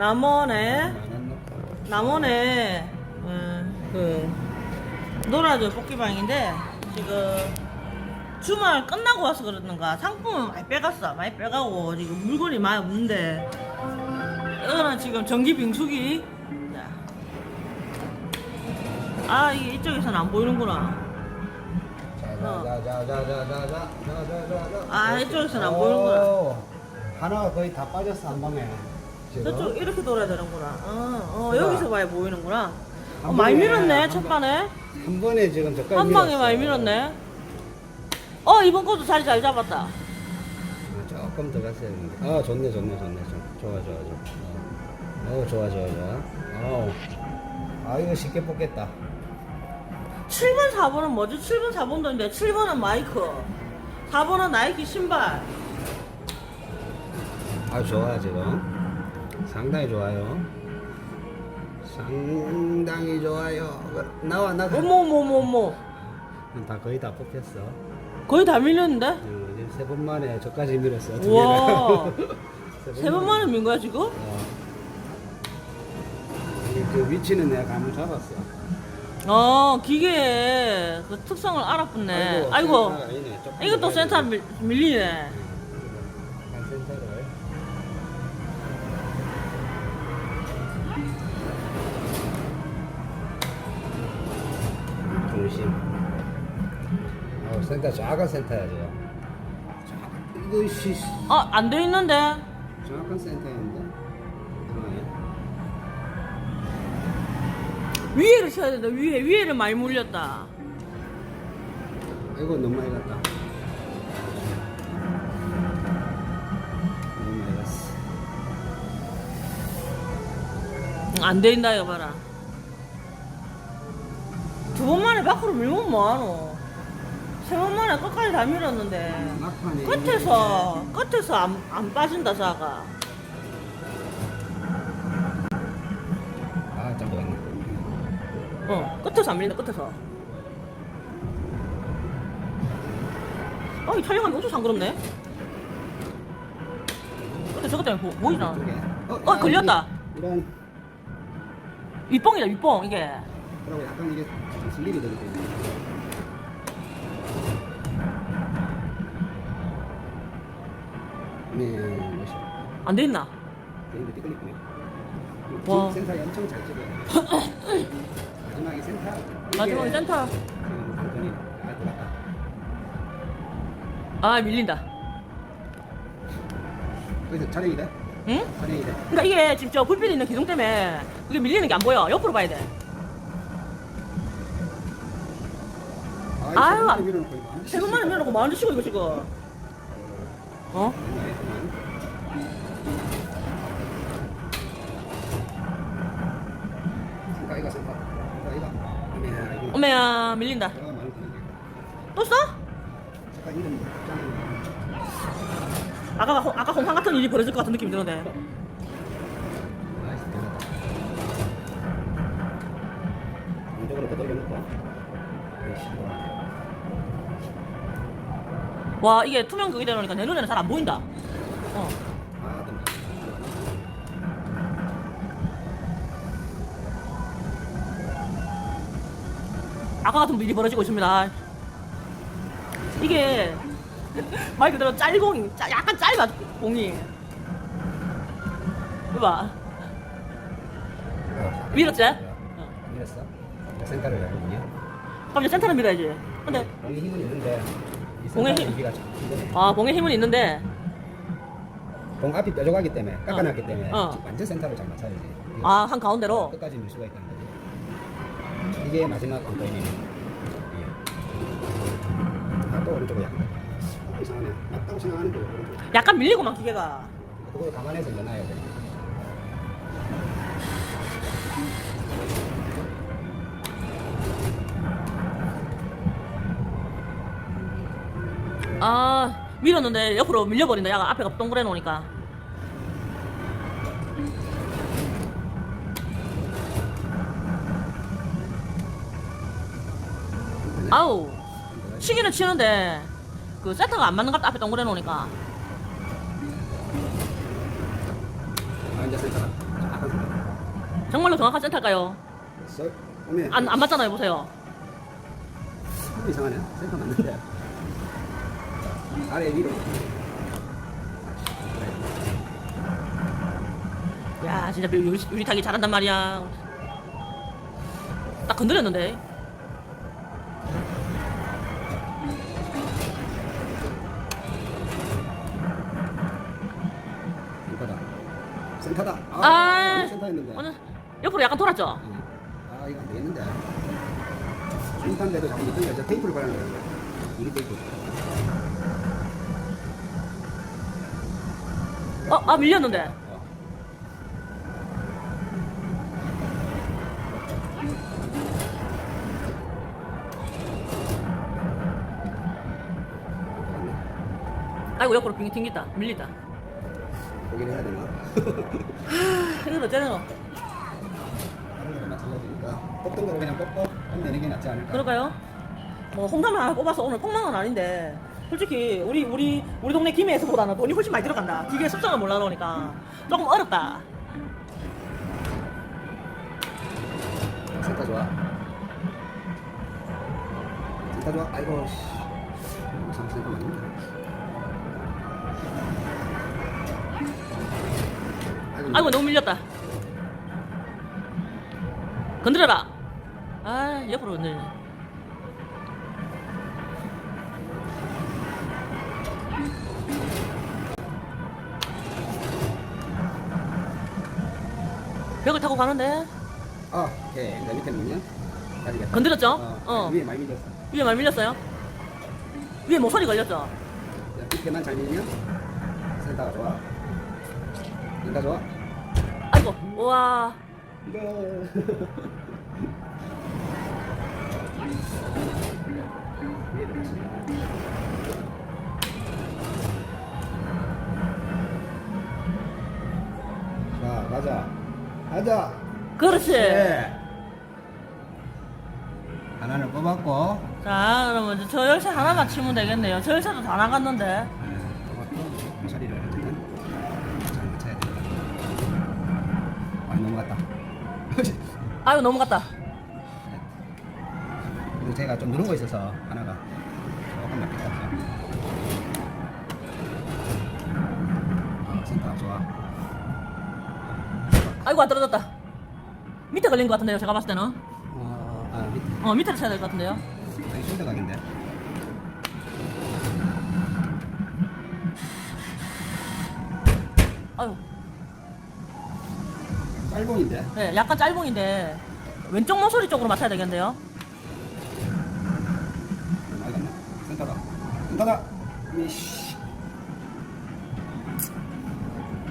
남원에 남원에 음, 그 놀아줘 뽑기방인데 지금 주말 끝나고 와서 그러는가? 상품은 많이 빼갔어. 많이 빼가고 지금 물건이 많이 없는데. 이거는 지금 전기 빙수기. 아 이게 이쪽에서는 안 보이는구나. 어. 아 이쪽에서는 안 보이는구나. 어, 하나가 거의 다 빠졌어 한 방에. 지금. 저쪽 이렇게 돌아야 되는구나 어, 어. 여기서 봐야 보이는구나 어, 한 많이 번에, 밀었네 한첫 번- 판에 한 번에 지금 저까지 한 방에 밀었어. 많이 밀었네 어 이번 것도 자리 잘 잡았다 조금 더 갔어야 되는데. 아 좋네 좋네 좋네 좋- 좋아 좋아 좋아. 어 좋아 좋아 좋아. 어. 아 이거 쉽게 뽑겠다. 7번 4번은 뭐지? 7번 4번도 있는데 7번은 마이크 4번은 나이키 신발 아 좋아 지금. 상당히 좋아요. 상당히 좋아요. 나와 나가. 어머 어머 어머 어머 다 거의 다 뽑혔어. 거의 다 밀렸는데? 어, 지금 세번 만에 저까지 밀었어. 두 우와 개를. 세 번 만에 민 거야 지금? 어. 그 위치는 내가 감을 잡았어. 어 기계의 그 특성을 알아봤네 아이고 센터가 아니네. 조금 이것도 더 센터 밀, 밀리네 중심. 어, 센터 작은 센터야 지금. 자, 이거 씨 어안 돼 있는데 정확한 센터인데. 어, 위에를 쳐야 된다 위에 위에를 많이 물렸다 이거 너무 많이 갔다. 너무 많이 갔어. 응, 안 된다 이거 봐라 두번 만에 밖으로 밀면 뭐하노? 세번 만에 끝까지 다 밀었는데. 막판에 끝에서 끝에서 안, 안 빠진다 자가. 아, 좀 먹었네. 어 끝에서 안 밀린다 끝에서. 어이 촬영하기 엄청 상그럽네. 근데 저것 때문에 보, 보이나? 이쪽에. 어, 걸렸다. 이런. 윗봉이다 윗봉 이게. 그리고 약간 이게 슬립이 되기 때문에. 네, 멋있어. 안돼 있나 근데 띠끌리네. 와. 센터 엄청 잘 찍어요. 마지막에 센터. 마지막에 이게 센터 지금 완전히 아. 아 밀린다 그래서 촬영이 돼? 응? 촬영이 돼? 그러니까 이게 지금 저 불빛 있는 기둥 때문에 이게 밀리는 게 안 보여 옆으로 봐야 돼 아유, 아, 세금만 내놓고 만 원씩 이거 지금. 어? 어메야 밀린다. 또 써? 아까 아까 홍상 같은 일이 벌어질 것 같은 느낌이 드는데. 아이씨, 뭐. 와 이게 투명 극이 되놓으니까 내 눈에는 잘 안 보인다 어. 아, 좀. 아까 같은 일이 벌어지고 있습니다 이게 말 그대로 짤공이 짜- 약간 짧아 공이 밀었지? 어. 밀었어? 센터를 해보냐? 그럼 이제 센터는 밀어야지 근데 공의 힘은 있는데 이 센터 힘? 유기가 참 힘드네. 아 공의 힘은 있는데 공 앞이 뾰족하기 때문에 깎아놨기 때문에 어. 완전 센터를 잘 맞춰야지. 이거 아한 가운데로 끝까지 밀 수가 있다는 거지. 이게 마지막 공권이네. 아또 오른쪽이야. 아, 이상하네. 맞다고 생각하는데 오른쪽. 약간 밀리고만 기계가 그걸 감안해서 넣어놔야 돼. 아 밀었는데 옆으로 밀려버린다 야가 앞에가 동그래 놓으니까 아우 치기는 치는데 그 세터가 안 맞는 것 같다 앞에 동그래 놓으니까. 정말로 정확한 센터일까요? 안, 안 맞잖아요, 보세요. 좀 이상하네 센터 맞는데 아래 위로. 야, 진짜 유리, 유리 타기 잘한단 말이야. 딱 건드렸는데. 센터다. 센터다. 아, 센터였는데. 오늘 옆으로 약간 돌았죠? 아 이거 안 되겠는데. 중탄대도 자꾸 저 테이프를 바르는 거야. 유리 테이프 어, 아, 밀렸는데. 어. 아이고, 옆으로 빙이 튕겼다. 밀리다. 보기를 해야 되나? 이거 어쩌는 거? 다른 거랑 마찬가지니까 뽑던 거로 그냥 뽑고 끝내는 게 낫지 않을까? 그럴까요? 뭐 홍삼을 하나 뽑아서 오늘 폭망은 아닌데 솔직히 우리 우리 우리 동네 김해에서보다는 돈이 훨씬 많이 들어간다. 기계 습성을 몰라 그러니까 조금 어렵다. 센터 좋아. 센터 좋아. 아이고, 씨. 맞는데. 아이고 너무 밀렸다. 건드려라. 아 옆으로 건드리 벽을 타고 가는데 아, 오케이. 내 밑에 가지겠다. 건드렸죠? 어, 어. 위에 많이 밀렸어. 위에 말 밀렸어요? 위에 모서리 걸렸죠? 자, 밑에만 잘 밀면 센터가 좋아. 센터 좋아. 아이고 우와 들어갔어. 자, 가자. 가자. 그렇지. 네. 하나를 뽑았고 자 그러면 이제 저 열쇠 하나만 치면 되겠네요. 저 열쇠도 다 나갔는데. 뽑았고 잘 맞춰야 돼. 많이 넘어갔다. 제가 좀 누른 거 있어서 하나가 아이고 안 떨어졌다. 밑에 걸린 것 같은데요. 제가 봤을 때는. 어, 아, 밑에. 어 밑에를 쳐야 될 것 같은데요. 아니, 각인데. 아유, 짤봉인데. 네, 약간 짤봉인데 왼쪽 모서리 쪽으로 맞춰야 되겠는데요. 많이 갔네. 센터다. 센터다. 이씨.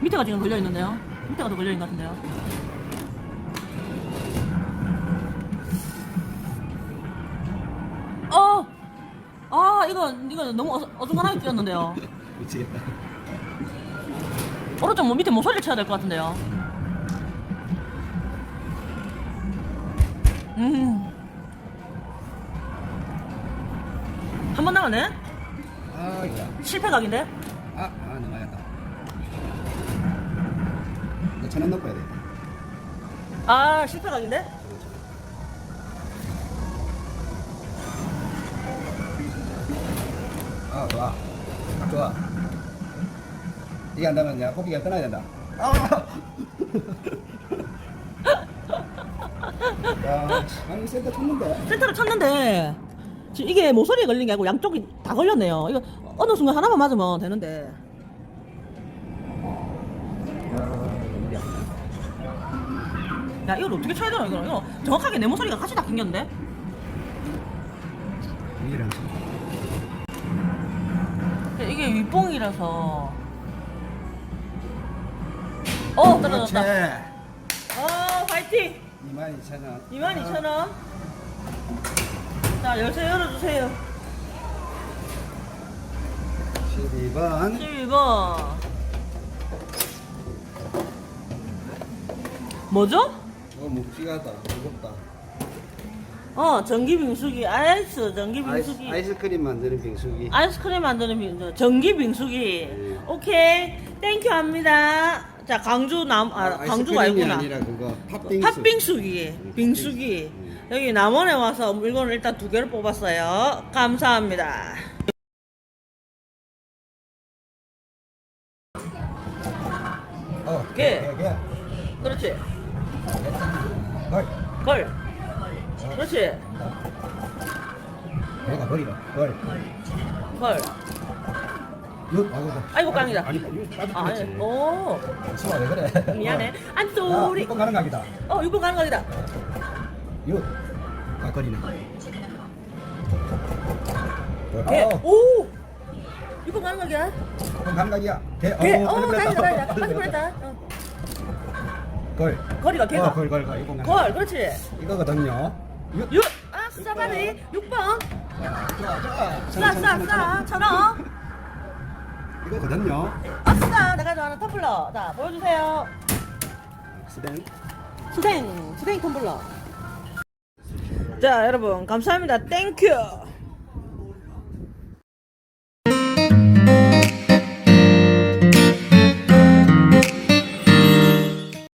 밑에가 지금 걸려 있는데요. 밑에가 더 걸려 있는 것 같은데요. 어, 아 이거 이거 너무 어수, 어중간하게 뛰었는데요. 미치겠다. 오른쪽 뭐 밑에 모서리를 쳐야 될 것 같은데요. 음. 한 번 남았네? 아, 이거야. 실패 각인데? 아, 아, 넘어갔다. 너 천원 넣고 해야 돼. 아, 실패 각인데? 아, 좋아. 딱 좋아. 이게 안 되면 내가 뽑기가 떠나야 된다. 아! 야, 아니, 센터 쳤는데. 센터를 쳤는데, 지금 이게 모서리에 걸린 게 아니고 양쪽이 다 걸렸네요. 이거 어느 순간 하나만 맞으면 되는데. 야, 이걸 어떻게 쳐야 되나, 이거? 이거 정확하게 내 모서리가 같이 다 생겼는데? 위랑 이게 윗봉이라서. 어, 떨어졌다. 어, 화이팅! 22,000원. 22,000원. 자, 열쇠 열어주세요. 12번. 12번. 뭐죠? 어, 묵직하다. 무겁다. 어, 전기 빙수기, 아이스 전기 빙수기. 아이스, 아이스크림 만드는 빙수기. 아이스크림 만드는 빙수, 전기 빙수기. 네. 오케이, 땡큐 합니다. 자 강주 남 아, 아, 아이스크림이. 아니라 그거 팥빙수. 팥빙수기, 응, 빙수기. 응. 여기 남원에 와서 물건을 일단 두 개를 뽑았어요. 감사합니다. 어, 개. 개, 개. 그렇지. 걸. 걸. 그렇지. 내가 버리라. 걸. 걸. 육. 아이고, 아이고, 깡이다. 아니, 육 아. 아니, 오. 수아 왜 그래? 미안해. 안 야, 쏘리. 이거 가는 각이다. 어, 6번 가는 각이다. 육. 아, 거리네. 개. 어, 오! 6번 가는 각이야. 이건 가는 각이야. 개. 개. 어, 어, 다행이다. 다행이다. 빠질 뻔했다. 어. 걸. 거리가 개가. 어, 걸, 걸, 걸. 가는 걸, 그렇지. 이거거든요. 육. 6. 아, 싸가리. 6번. 좋아, 좋아. 싸, 싸, 싸. 천원. 이거거든요. 아싸. 내가 좋아하는 텀블러. 자, 보여주세요. 스댕. 수댕, 수댕 텀블러. 자, 여러분, 감사합니다. 땡큐.